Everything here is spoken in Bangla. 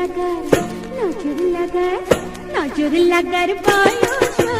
লাগার নজর লাগার নজর লাগার বয়স